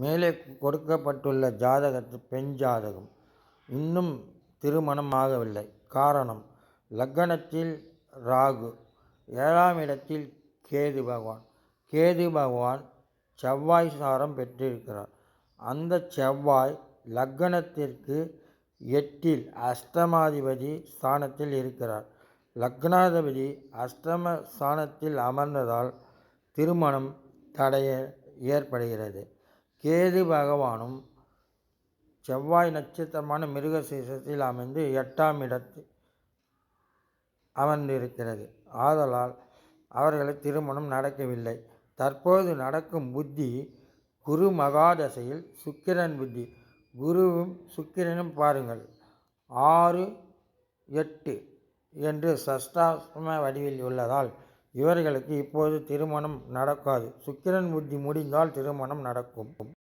மேலே கொடுக்கப்பட்டுள்ள ஜாதகத்து பெண் ஜாதகம் இன்னும் திருமணம் ஆகவில்லை காரணம் லக்னத்தில் ராகு ஏழாம் இடத்தில் கேது பகவான். கேது பகவான் செவ்வாய் சாரம் பெற்றிருக்கிறார். அந்த செவ்வாய் லக்னத்திற்கு எட்டில் அஷ்டமாதிபதி ஸ்தானத்தில் இருக்கிறார். லக்னாதிபதி அஷ்டம ஸ்தானத்தில் அமர்ந்ததால் திருமணம் தடைய ஏற்படுகிறது. கேது பகவானும் செவ்வாய் நட்சத்திரமான மிருகசீசத்தில் அமைந்து எட்டாம் இடத்தில் அமர்ந்திருக்கிறது. ஆதலால் அவர்களை திருமணம் நடக்கவில்லை. தற்போது நடக்கும் புத்தி குரு மகாதசையில் சுக்கிரன் புத்தி. குருவும் சுக்கிரனும் பாருங்கள். ஆறு எட்டு என்று சஷ்டாசம வடிவில் உள்ளதால் இவர்களுக்கு இப்போது திருமணம் நடக்காது. சுக்கிரன் புத்தி முடிந்தால் திருமணம் நடக்கும்.